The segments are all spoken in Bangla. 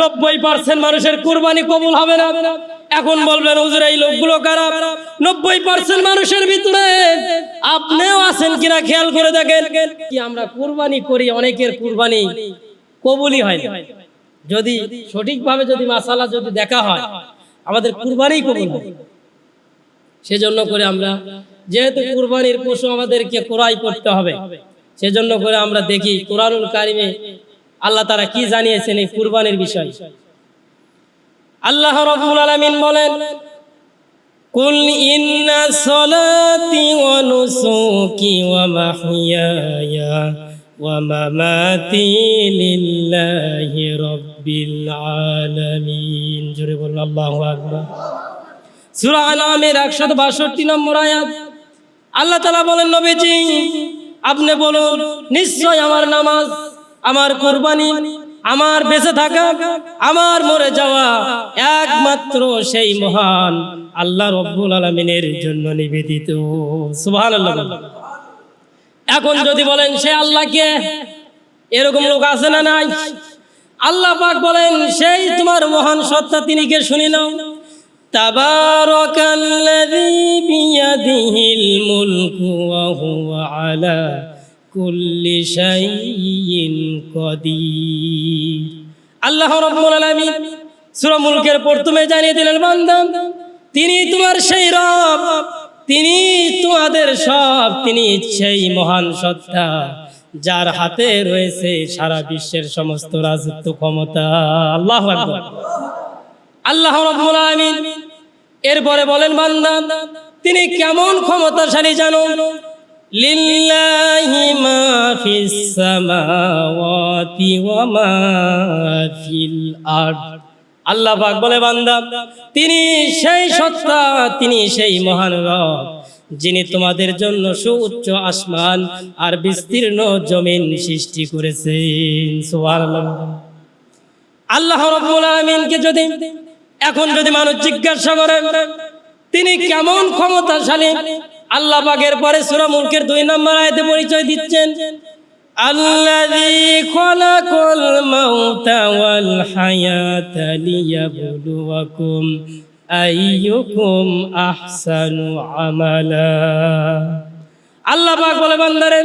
নব্বই পার্সেন্ট মানুষের কোরবানি কবুল হবে না। এখন বলবেন, হুজুর, এই লোকগুলো কারা? নব্বই পার্সেন্ট মানুষের ভিতরে আপনিও আছেন কিনা খেয়াল করে দেখেন। কি আমরা কোরবানি করি, অনেকের কুরবানি কবুলই হয় না। যদি সঠিকভাবে যদি মাসালা যদি দেখা হয়, আমাদের কুরবানি কবুল হয়। সেজন্য করে আমরা, যেহেতু কুরবানির পশু আমাদেরকে ক্রয় করতে হবে, সেজন্য করে আমরা দেখি, কোরআনুল কারিমে আল্লাহ তারা কি জানিয়েছেন এই কুরবানির বিষয়? আল্লাহ রাব্বুল আলামিন বলেন, কুল ইন্না সলাতি ওয়া নুসুকি ওয়া মাহইয়ায়া ওয়া মামাতি লিল্লাহি রাব্বিল আলামিন। জোরে বলুন, আল্লাহু আকবার। সূরা আনামের 162 নম্বর আয়াত। আল্লাহ তাআলা বলেন, নবীজি, আপনি বলুন নিশ্চয় আমার নামাজ আমার কোরবানি, আমার বেঁচে থাকা, আমার মরে যাওয়া একমাত্র সেই মহান আল্লাহ রব্বুল আলমিনের জন্য নিবেদিত। সুবহানাল্লাহ এখন যদি বলেন সে আল্লাহকে, এরকম লোক আছে না নাই? আল্লাহ পাক বলেন, সেই তোমার মহান সত্তা তিনি কে শুনি নাও। তাবারাকাল্লাযী বিয়াদিহিল মুলকু ওয়া হুয়া আলা কুল্লি শাইইন কাদির। আল্লাহ রাব্বুল আলামিন সূরা মুলকের প্রথমে জানিয়ে দিলেন, বান্দা, তিনি তোমার সেই রব, তিনি তোমাদের সব, তিনি সেই মহান সত্তা, যার হাতে রয়েছে সারা বিশ্বের সমস্ত রাজত্ব ক্ষমতা। আল্লাহ আল্লাহ রাব্বুল আলামিন এরপরে বলেন, বান্দা, তিনি কেমন ক্ষমতাশালী জানো? মা ফিস সামাওয়াতি ওয়া মা ফিল আরদ। আল্লাহ পাক বলে, বান্দা, তিনি সেই সত্তা, তিনি সেই মহান রব, যিনি তোমাদের জন্য সুউচ্চ আসমান আর বিস্তীর্ণ জমিন সৃষ্টি করেছেন। আল্লাহ রব্বুল আলামিনকে যদি, এখন যদি মানুষ জিজ্ঞাসা করে, তিনি কেমন ক্ষমতাশালী? আল্লাহ পাকের পরে সুরা মুলকের দুই নম্বর আয়াতে পরিচয় দিচ্ছেন আমালা। আল্লাহ বলে বান্দারে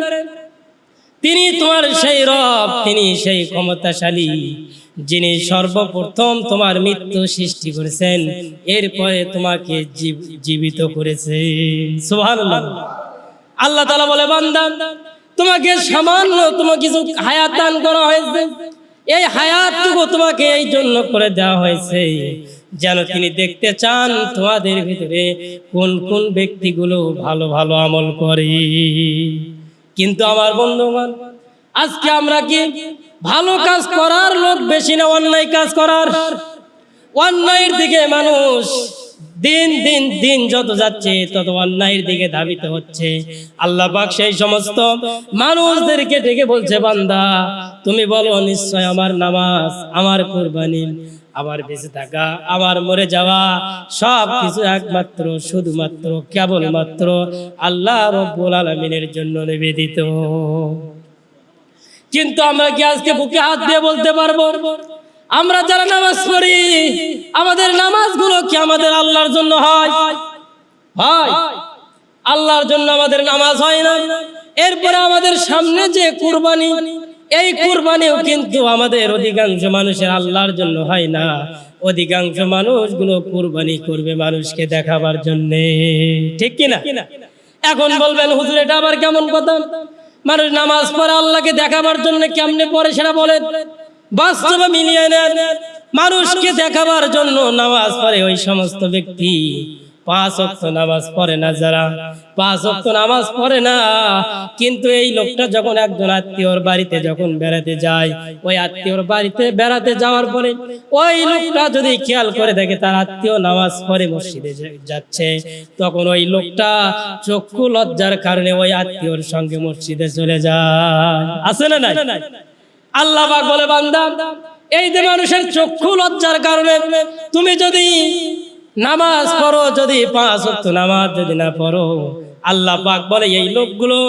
তিনি তোমার সেই রব, তিনি সেই ক্ষমতাশালী, যিনি সর্বপ্রথম তোমার মৃত্যু সৃষ্টি করেছেন, এরপরে তোমাকে জীব- জীবিত করেছে। আল্লাহ তাআলা বলে, বান্দা, তোমাকে সামান্য তোমাকে কিছু হায়াত দান করা হয়েছে। এই হায়াতটুকু তোমাকে এই জন্য করে দেওয়া হয়েছে, যেন তিনি দেখতে চান তোমাদের ভিতরে কোন কোন ব্যক্তিগুলো ভালো ভালো আমল করে। কিন্তু আমার বন্ধুগণ, আজকে আমরা কি ভালো কাজ করার লোক বেশি না অন্যায় কাজ করার? অন্যায়ের দিকে মানুষ দিন দিন দিন যত যাচ্ছে তত অন্যায়ের দিকে ধাবিত হচ্ছে। আল্লাহ পাক সেই সমস্ত মানুষদেরকে ডেকে বলছে, বান্দা, তুমি বলো নিশ্চয় আমার নামাজ, আমার কোরবানি আমার বেঁচে থাকা আমার মরে যাওয়া, সব কিছু একমাত্র, শুধুমাত্র, কেবলমাত্র আল্লাহ রব্বুল আলমিনের জন্য নিবেদিত। কিন্তু আমরা কি আজকে বুকে হাত দিয়ে বলতে পারব? আমরা যারা নামাজ পড়ি, আমাদের নামাজগুলো কি আমাদের আল্লাহর জন্য হয়? হয়। আল্লাহর জন্য আমাদের নামাজ হয় না। এরপরে আমাদের সামনে যে কুরবানি এই কুরবানিও কিন্তু আমাদের অধিকাংশ মানুষের আল্লাহর জন্য হয় না। অধিকাংশ মানুষগুলো কুরবানি করবে মানুষকে দেখাবার জন্য। ঠিক কিনা? এখন বলবেন, হুজুর, এটা আবার কেমন কথা? মানুষ নামাজ পড়ে আল্লাহকে দেখাবার জন্য কেমনে পড়ে সেটা বলেন। বাস্তবে মিলিয়ে নেন, মানুষকে দেখাবার জন্য নামাজ পড়ে ওই সমস্ত ব্যক্তি। পাঁচ অক্ত নামাজ পড়ে না যারা? পাঁচ অক্ত নামাজ পড়ে না। কিন্তু এই লোকটা যখন একজন আত্মীয়র বাড়িতে যখন বেড়াতে যায়, ওই আত্মীয়র বাড়িতে বেড়াতে যাওয়ার পরে ওই লোকটা যদি খেয়াল করে দেখে তার আত্মীয় নামাজ পড়ে মসজিদে যাচ্ছে, তখন ওই লোকটা চক্ষু লজ্জার কারণে ওই আত্মীয়র সঙ্গে মসজিদে চলে যায়। আছে না নাই? আল্লাহ বলে, বান্দা, এই যে মানুষের চক্ষু লজ্জার কারণে তুমি যদি নামাজ পড়ো যদি পাঁচ ওয়াক্ত নামাজ যদি না পড়ো, আল্লাহ পাক বলে, এই লোকগুলো,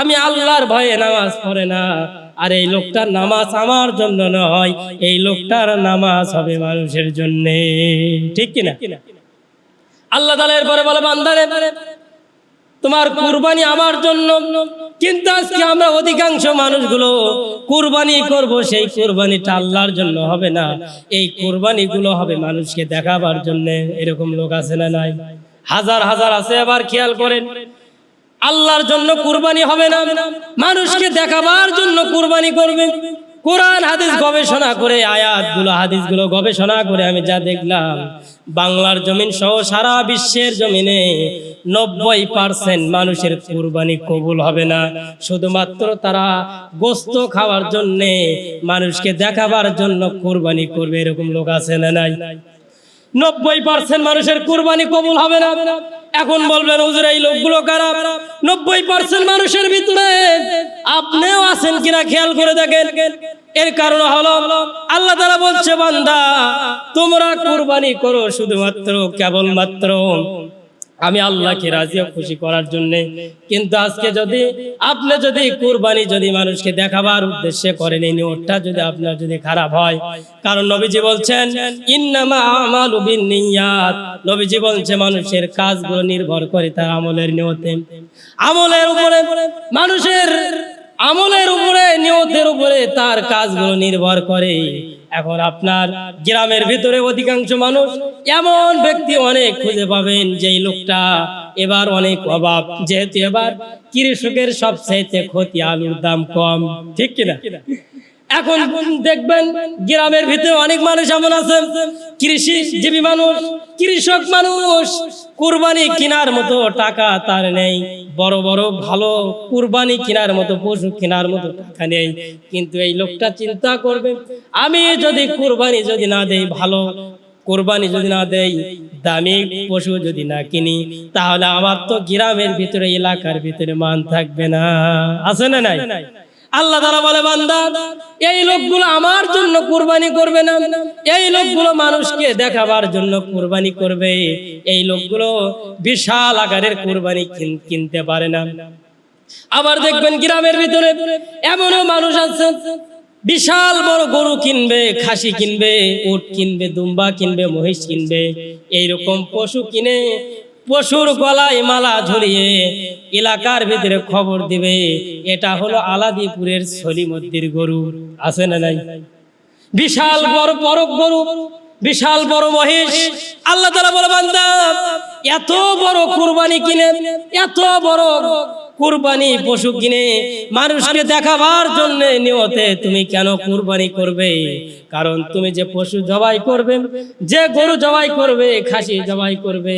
আমি আল্লাহর ভয়ে নামাজ পড়ে না। আর এই লোকটার নামাজ আমার জন্য নয়, এই লোকটার নামাজ হবে মানুষের জন্য। ঠিক কিনা আল্লাহ তালা এরপরে বলে, বান্দারে, তোমার কুরবানি আমার জন্য, কিন্তু আজকে আমরা অধিকাংশ মানুষগুলো কুরবানি করব, সেই কুরবানিটা আল্লাহর জন্য হবে না। এই কুরবানি গুলো হবে মানুষকে দেখাবার জন্য। এরকম লোক আছে না নাই? হাজার হাজার আছে আবার খেয়াল করেন। আল্লাহর জন্য কুরবানি হবে না। মানুষকে দেখাবার জন্য কুরবানি করবে। কোরআন হাদিস গবেষণা করে, আয়াতগুলো, হাদিসগুলো গবেষণা করে আমি যা দেখলাম, বাংলার জমিন সহ সারা বিশ্বের জমিনে নব্বই পার্সেন্ট মানুষের কুরবানি কবুল হবে না। শুধুমাত্র তারা গোস্ত খাওয়ার জন্যে, মানুষকে দেখাবার জন্য কুরবানি করবে, এরকম লোক আছে না নাই? নব্বই পার্সেন্ট মানুষের কুরবানি কবুল হবে না। এখন বলবেন, হুজুর, এই লোকগুলো কারা? নব্বই পার্সেন্ট মানুষের ভিতরে আপনিও আছেন কিনা খেয়াল করে দেখেন। এর কারণ হলো, আল্লাহ তারা বলছে, বান্দা, তোমরা কোরবানি করো শুধুমাত্র, কেবলমাত্র আমি আল্লাহকে রাজি ও খুশি করার জন্য। কিন্তু আজকে যদি আপনি যদি কুরবানি যদি মানুষকে দেখাবার উদ্দেশ্যে করেন, এই নিয়তটা যদি আপনার যদি খারাপ হয়, কারণ নবীজি বলছেন, ইন্নামা আমালু বিন্নিয়াত। নবীজি বলছে, মানুষের কাজগুলো নির্ভর করে তার আমলের নিয়তে। আমলের উপরে, মানুষের আমলের উপরে, নিয়তের উপরে তার কাজগুলো নির্ভর করে। এখন আপনার গ্রামের ভিতরে অধিকাংশ মানুষ এমন ব্যক্তি অনেক খুঁজে পাবেন যেই লোকটা এবার অনেক অভাব যেহেতু এবার কৃষকের সবচাইতে ক্ষতি আলুর দাম কম, ঠিক কিনা এখন দেখবেন গ্রামের ভিতরে অনেক মানুষ এমন আছে, কৃষিজীবী মানুষ, কৃষক মানুষ, কুরবানি কেনার মতো টাকা তার নেই। বড় বড় ভালো কুরবানি কেনার মতো, পশু কেনার মতো টাকা নেই। কিন্তু এই লোকটা চিন্তা করবে, আমি যদি কুরবানি যদি না দেই, ভালো কোরবানি যদি না দেই, দামি পশু যদি না কিনি, তাহলে আমার তো গ্রামের ভিতরে, এলাকার ভিতরে মান থাকবে না। আছে না নাই? আল্লাহ তারা বলে, বান্দা, এই লোকগুলো আমার জন্য কুরবানি করবে না। এই লোকগুলো মানুষকে দেখাবার জন্য কুরবানি করবে। এই লোকগুলো বিশাল আকারের কুরবানি কিনতে পারে না। আবার দেখবেন গ্রামের ভিতরে এমনও মানুষ আছে, বিশাল বড় গরু কিনবে, খাসি কিনবে, উট কিনবে, দুম্বা কিনবে, মহিষ কিনবে, এইরকম পশু কিনে পশুর গলায় মালা ঝুলিয়ে এলাকার ভিতরে খবর দিবে, এটা হলো আলাদিপুরের সলিমদ্দির গরু। আছে না নাই? বিশাল বড় বড় গরু, বিশাল বড় মহেশ আল্লাহ তালা বলে, বান্দা, এত বড় কুরবানি কিনে এত বড় কুরবানি পশু কিনে মানুষকে দেখাবার জন্য নিয়তে তুমি কেন কুরবানি করবে? কারণ তুমি যে পশু জবাই করবে, যে গরু জবাই করবে, খাসি জবাই করবে,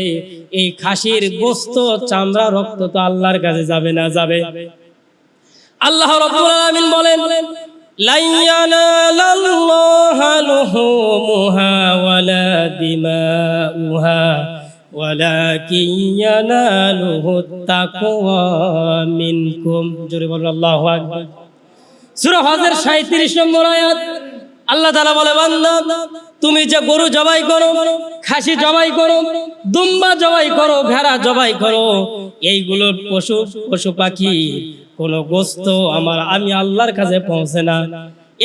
এই খাসির গোস্ত, চামড়া, রক্ত তো আল্লাহর কাছে যাবে না, যাবে। আল্লাহ রাব্বুল আলামিন বলেন লান ইয়ানালাল্লাহা লুহুমুহা ওয়ালা দিমাউহা। আল্লাহু আকবার। সূরা হজের 37 নম্বর আয়াত। আল্লাহ তাআলা বলে তুমি যে গরু জবাই করো, খাসি জবাই করো, দুম্বা জবাই করো, ভেড়া জবাই করো, এইগুলো পশু পশু পাখি, কোনো গোস্ত আমার, আমি আল্লাহর কাছে পৌঁছে না।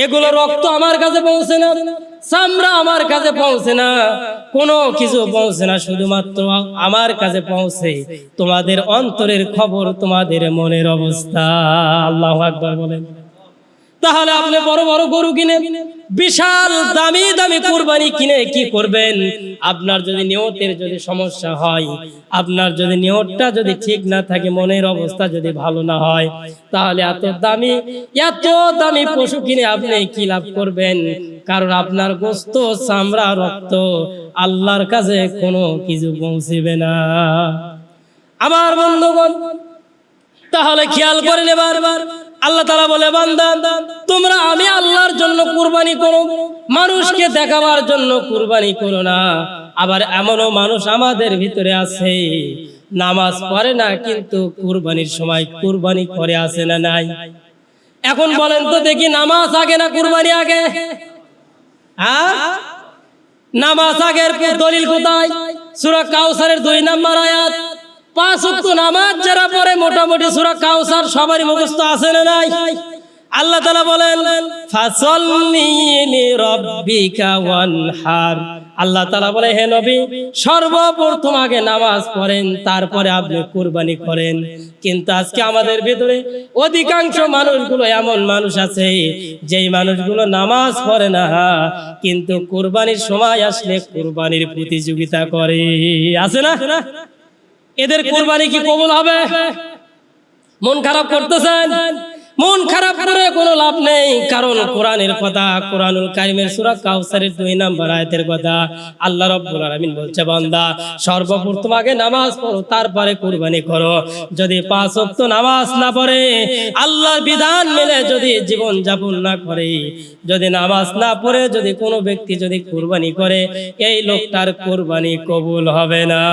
এগুলো রক্ত আমার কাছে পৌঁছে না। চামড়া আমার কাছে পৌঁছে না। কোনো কিছু পৌঁছে না, শুধুমাত্র আমার কাছে পৌঁছে। তোমাদের অন্তরের খবর, তোমাদের মনের অবস্থা। আল্লাহ আকবর বলেন। তাহলে আপনি বড় বড় গরু কিনে বিশাল দামি দামি কুরবানি কিনে কি করবেন? আপনার যদি নিয়তের যদি সমস্যা হয়, আপনার যদি নিয়তটা যদি ঠিক না থাকে, মনের অবস্থা যদি ভালো না হয়, তাহলে এত দামি এত দামি পশু কিনে আপনি কি লাভ করবেন? কারণ আপনার গোস্ত, চামড়া, রক্ত আল্লাহর কাছে কোনো কিছু পৌঁছিবে না। আমার বন্ধুগণ, তাহলে খেয়াল করে নেবার। আল্লাহ তালা বলে, বান্দা, তোমরা আমি আল্লাহর জন্য কুরবানি করো, মানুষকে দেখাবার জন্য কুরবানি করো না। আবার এমনও মানুষ আমাদের ভিতরে আছে, নামাজ পড়ে না, কিন্তু কুরবানির সময় কুরবানি করে আসে না নাই। এখন বলেন তো দেখি, নামাজ আগে না কুরবানি আগে? হ্যাঁ? নামাজ আগের দলিল কোথায়? সূরা কাউসারের দুই নাম্বার আয়াত। পাঁচ নামাজ যারা মোটামুটি সূরা কাউসার সবারই মুখস্থ আছে না নাই? আল্লাহ তালা বলেন আল্লাহ তালা বলে, হে নবী, সর্বপ্রথম আগে নামাজ পড়েন, তারপরে আপনি কুরবানি করেন। কিন্তু আজকে আমাদের ভিতরে অধিকাংশ মানুষগুলো এমন মানুষ আছে, যেই মানুষগুলো নামাজ পড়ে না, কিন্তু কুরবানির সময় আসলে কুরবানির প্রতিযোগিতা করে। আছে না? এদের কুরবানি কি কবুল হবে? মন খারাপ করতেছেন? মন খারাপ করে কোনো লাভ নেই। কারণ কোরআনের কথা কোরআনুল কারিমের সূরা কাউসারের দুই নাম্বার আয়াতের কথা আল্লাহ রাব্বুল আলামিন বলছে বান্দা সর্বপ্রথম আগে নামাজ পড়ো তারপরে কুরবানি করো। যদি পাঁচ ওয়াক্ত নামাজ না পড়ে আল্লাহর বিধান মেনে যদি জীবন যাপন না করে যদি নামাজ না পড়ে যদি কোনো ব্যক্তি যদি কুরবানি করে এই লোকটার কুরবানি কবুল হবে না।